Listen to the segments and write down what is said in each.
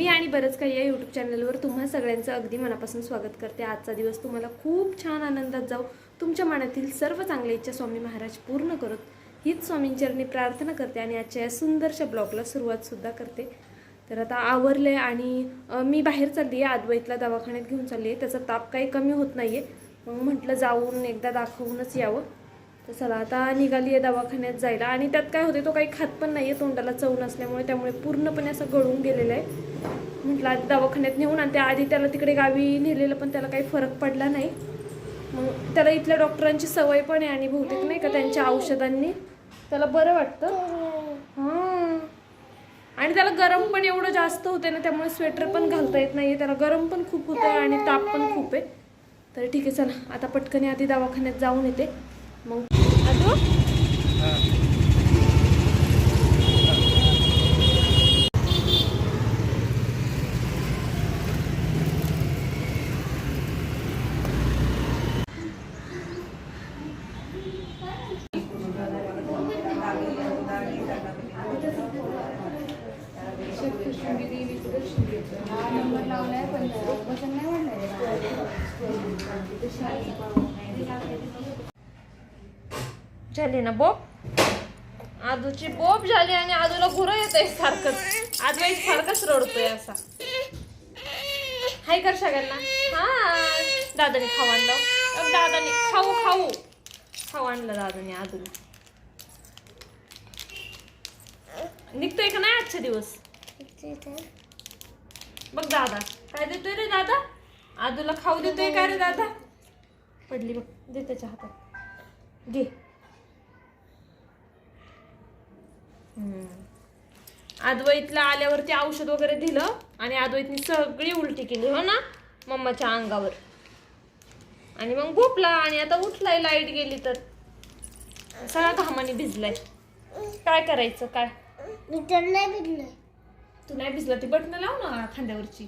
मी आणि बरंच काही या यूट्यूब चॅनलवर तुम्हा सगळ्यांचं अगदी मनापासून स्वागत करते. आजचा दिवस तुम्हाला खूप छान आनंदात जाऊ. तुमच्या मनातील सर्व चांगल्या इच्छा स्वामी महाराज पूर्ण करत. हीच स्वामींचरणी प्रार्थना करते आणि आजच्या या सुंदरशा ब्लॉगला सुरुवातसुद्धा करते. तर आता आवरले आणि मी बाहेर चालली आहे अद्वैतला दवाखान्यात घेऊन चालली आहे त्याचा ताप काही कमी होत नाही आहे मग म्हटलं जाऊन एकदा दाखवूनच यावं. तर चला आता निघाली आहे दवाखान्यात जायला. आणि त्यात काय होते तो काही खात पण नाही आहे तोंडाला चव नसल्यामुळे त्यामुळे पूर्णपणे असं गळून गेलेलं आहे. म्हटलं आधी दवाखान्यात नेऊन आणि त्या आधी त्याला तिकडे गावी नेलेलं पण त्याला काही फरक पडला नाही. मग त्याला इथल्या डॉक्टरांची सवय पण आहे आणि बहुतेक नाही का त्यांच्या औषधांनी. त्याला बरं वाटतं. हां. आणि त्याला गरम पण एवढं जास्त होते ना त्यामुळे स्वेटर पण घालता येत नाही त्याला गरम पण खूप होतं आणि ताप पण खूप आहे. तर ठीक आहे चला आता पटकन आधी दवाखान्यात जाऊन येते. मग अदू नंबर पण वजन नाही झाली ना बोब? आजूची बोब झाली आणि आजूला घुरं येत आहे सारखंच आदू सारखंच रडतोय असा. हाय कर सगळ्यांना. हा. दादाने खाऊ आणलं. दादाने खाऊ खाऊ. खाऊ आणलं दादाने आदूला निघतोय का नाही आजचे दिवस? बघ दादा. काय देतोय रे दादा? आजूला खाऊ देतोय का रे दादा? पडली बघ. दे त्याच्या हातात. घे. अद्वैतला आल्यावरती औषध वगैरे दिलं आणि अद्वैतनी सगळी उलटी केली हो ना? मम्माच्या अंगावर. आणि मग झोपला आणि आता उठलाय लाइट गेली तर. सगळा घामाने भिजलाय. काय करायचं काय? तू नाही भिजला ती बटणं लाव ना खांद्यावरची.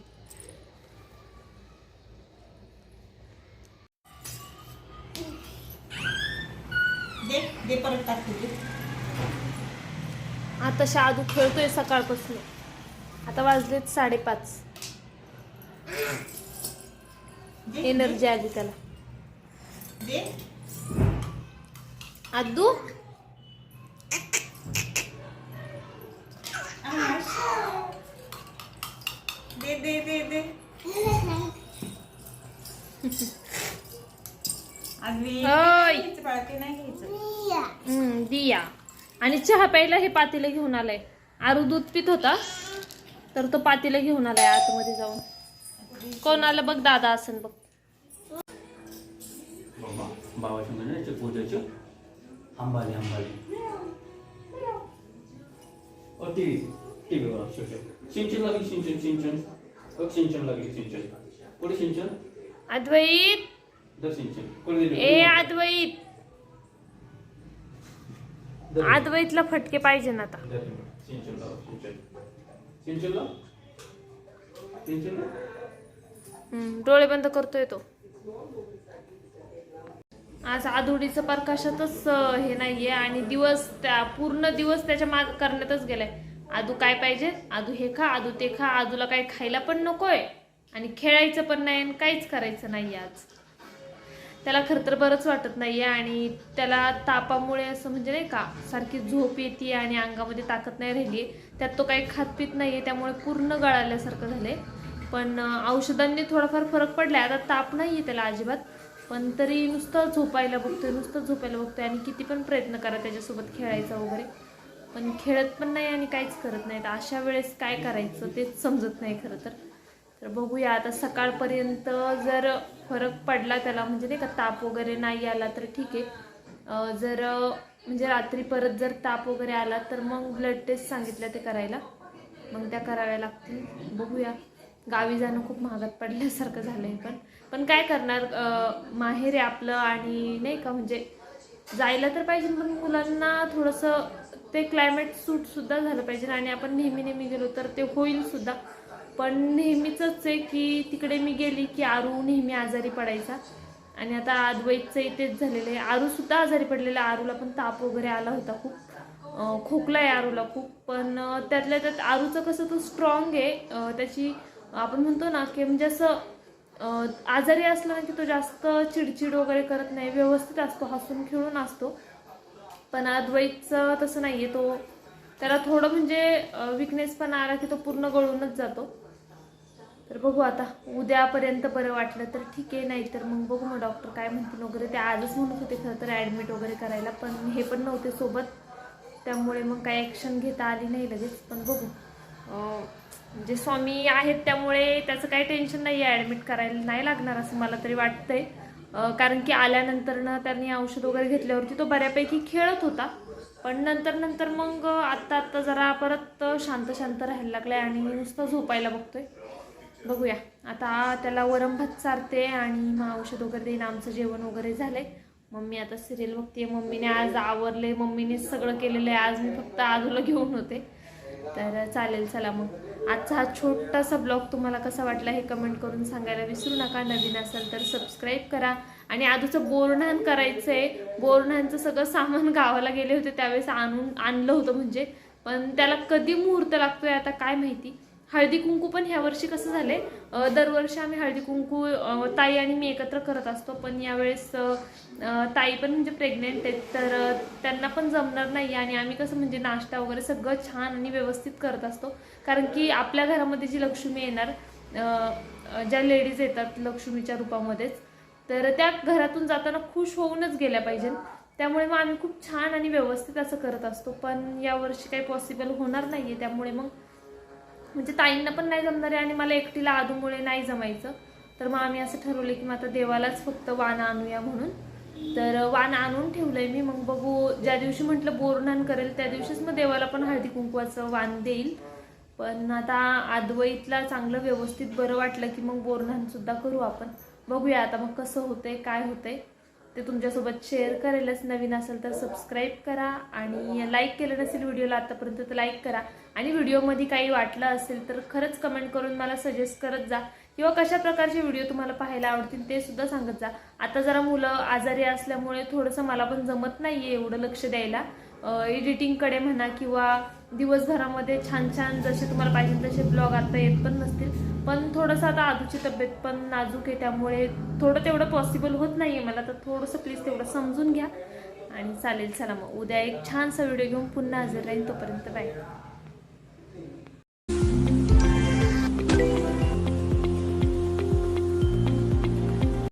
दे दे परत टाक तुझे. आता शादू खेळतोय सकाळपासून. आता वाजलेत साडेपाच. एनर्जी आली त्याला. दे आदू? दे दे दे दे. बाळा, ते नाही दिया. आणि चहा प्यायला हे पातेलं घेऊन आलंय. आरू दूध पित होता तर तो पातेलं घेऊन आलाय आतमध्ये जाऊन. कोण आलं बघ दादा असन बघ. बाबा बाबाच्या म्हणजे पूजाचं अंबाली अंबाली ओ टी व्ही टी व्ही बघा शो शो सिंचन लागली सिंचन सिंचन. बघ सिंचन लागली सिंचन. कुठे सिंचन? अद्वैत. दर सिंचन. कुठे दिली? ए अद्वैत. दर. अद्वैतला फटके पाहिजे ना आता. डोळे बंद करतोय तो. आज आधुडीचं प्रकाशातच हे नाहीये आणि दिवस त्या पूर्ण दिवस त्याच्या माग करण्यातच गेलाय. आदू काय पाहिजे? आदू हे खा आदू ते खा आदूला काही खायला पण नकोय आणि खेळायचं पण नाही आणि काहीच करायचं नाही आज. त्याला खरं तर बरंच वाटत नाही आहे आणि त्याला तापामुळे असं म्हणजे नाही का सारखी झोप येते आणि अंगामध्ये ताकद नाही राहिली. त्यात तो काही खात पित आहे त्यामुळे पूर्ण गळाल्यासारखं आहे पण औषधांनी थोडाफार फरक पडलाय. आता ताप नाही आहे त्याला अजिबात पण तरी नुसतं झोपायला बघतोय नुसतं झोपायला बघतोय आणि किती पण प्रयत्न करा त्याच्यासोबत खेळायचा वगैरे. पण खेळत पण नाही आणि काहीच करत नाही तर अशा वेळेस काय करायचं तेच समजत नाही खरं तर. तर बघूया आता सकाळपर्यंत जर फरक पडला त्याला म्हणजे नाही का ताप वगैरे नाही आला तर ठीक आहे. जर म्हणजे रात्री परत जर ताप वगैरे आला तर मग ब्लड टेस्ट सांगितल्या ते करायला. मग त्या कराव्या लागतील. बघूया. गावी जाणं खूप महागात पडल्यासारखं झालं आहे पण. पण काय करणार माहेर आहे आपलं आणि नाही का म्हणजे जायला तर पाहिजे पण मुलांना थोडंसं ते क्लायमेट सूटसुद्धा झालं पाहिजे. आणि आपण नेहमी नेहमी गेलो तर ते होईलसुद्धा पण नेहमीच आहे की तिकडे मी गेली की आरू नेहमी आजारी पडायचा. आणि आता अद्वैतचं इथेच झालेलं आहे. आरू सुद्धा आजारी पडलेला. आरूला पण ताप वगैरे आला होता खूप. खोकला आहे आरूला खूप. पण त्यातल्या त्यात आरूचं कसं तो स्ट्रॉंग आहे. त्याची आपण म्हणतो ना की म्हणजे असं आजारी असला ना की तो जास्त चिडचिड वगैरे करत नाही. व्यवस्थित असतो. हसून खेळून असतो. पण अद्वैतचं तसं नाही आहे तो त्याला थोडं म्हणजे विकनेस पण आला की तो पूर्ण गळूनच जातो. तर बघू आता उद्यापर्यंत बरं वाटलं तर ठीक आहे नाही तर मग बघू मग डॉक्टर काय म्हणतील वगैरे. ते आजच म्हणत होते खरं तर ॲडमिट वगैरे करायला पण हे पण नव्हते सोबत. त्यामुळे मग काय ॲक्शन घेता आली नाही लगेच पण बघू. म्हणजे स्वामी आहेत त्यामुळे त्याचं काही टेन्शन नाही आहे ॲडमिट करायला नाही लागणार असं मला तरी वाटतंय. कारण की आल्यानंतर ना त्यांनी औषध वगैरे घेतल्यावरती तो बऱ्यापैकी खेळत होता. पण नंतर नंतर मग आत्ता आत्ता जरा परत शांत शांत राहायला लागलाय आणि नुसतं झोपायला बघतोय. बघूया. आता त्याला वरम भात चारते आणि मग औषध वगैरे देईन. आमचं जेवण वगैरे झालंय. मम्मी आता सिरियल बघते मम्मीने आज आवरले मम्मीने सगळं केलेलं आहे. आज मी फक्त आजूला घेऊन होते. तर चालेल चला मग. आजचा हा छोटासा ब्लॉग तुम्हाला कसा वाटला हे कमेंट करून सांगायला विसरू नका. नवीन असेल तर सबस्क्राईब करा. आणि आधीचं बोरणान करायचं आहे बोरणांचं सगळं सामान गावाला गेले होते त्यावेळेस आणून आणलं होतं म्हणजे. पण त्याला कधी मुहूर्त लागतोय आता काय माहिती? हळदी कुंकू पण ह्या वर्षी कसं झालंय? दरवर्षी आम्ही हळदी कुंकू ताई आणि मी एकत्र करत असतो. पण यावेळेस ताई पण म्हणजे प्रेग्नेंट आहेत. तर त्यांना पण जमणार नाही. आणि आम्ही कसं म्हणजे नाश्ता वगैरे सगळं छान आणि व्यवस्थित करत असतो. कारण की आपल्या घरामध्ये जी लक्ष्मी येणार ज्या लेडीज येतात लक्ष्मीच्या रूपामध्येच तर त्या घरातून जाताना खुश होऊनच गेल्या पाहिजे. त्यामुळे मग आम्ही खूप छान आणि व्यवस्थित असं करत असतो. पण यावर्षी काही पॉसिबल होणार नाहीये. त्यामुळे मग म्हणजे ताईंना पण नाही जमणार आहे आणि मला एकटीला आदूमुळे नाही जमायचं. तर मग आम्ही असं ठरवलं की मग आता देवालाच फक्त वाण आणूया म्हणून. तर वाण आणून ठेवलंय मी. मग बघू ज्या दिवशी म्हटलं बोरणान करेल त्या दिवशीच मग देवाला पण हळदी कुंकवाचं वाण देईल. पण आता आदवईतला चांगलं व्यवस्थित बरं वाटलं की मग बोरधानसुद्धा करू आपण. बघूया आता मग कसं होतंय काय होतंय. ते तुमच्यासोबत शेअर करेलच. नवीन असेल तर सबस्क्राईब करा आणि लाईक केलं नसेल व्हिडिओला आतापर्यंत तर लाईक करा. आणि व्हिडिओमध्ये काही वाटलं असेल तर खरंच कमेंट करून मला सजेस्ट करत जा. किंवा कशा प्रकारचे व्हिडिओ तुम्हाला पाहायला आवडतील ते सुद्धा सांगत जा. आता जरा मुलं आजारी असल्यामुळे थोडंसं मला पण जमत नाहीये एवढं लक्ष द्यायला. एडिटिंगकडे म्हणा किंवा दिवसभरामध्ये छान छान जसे तुम्हाला पाहिजे तसे ब्लॉग आता येत पण नसतील. पण थोडंसं आता आजूची तब्येत पण नाजूक आहे त्यामुळे थोडं तेवढं पॉसिबल होत नाही आहे मला. तर थोडंसं प्लीज तेवढं समजून घ्या. आणि चालेल चला मग. उद्या एक छानसा व्हिडिओ घेऊन पुन्हा हजर राहील तोपर्यंत बाय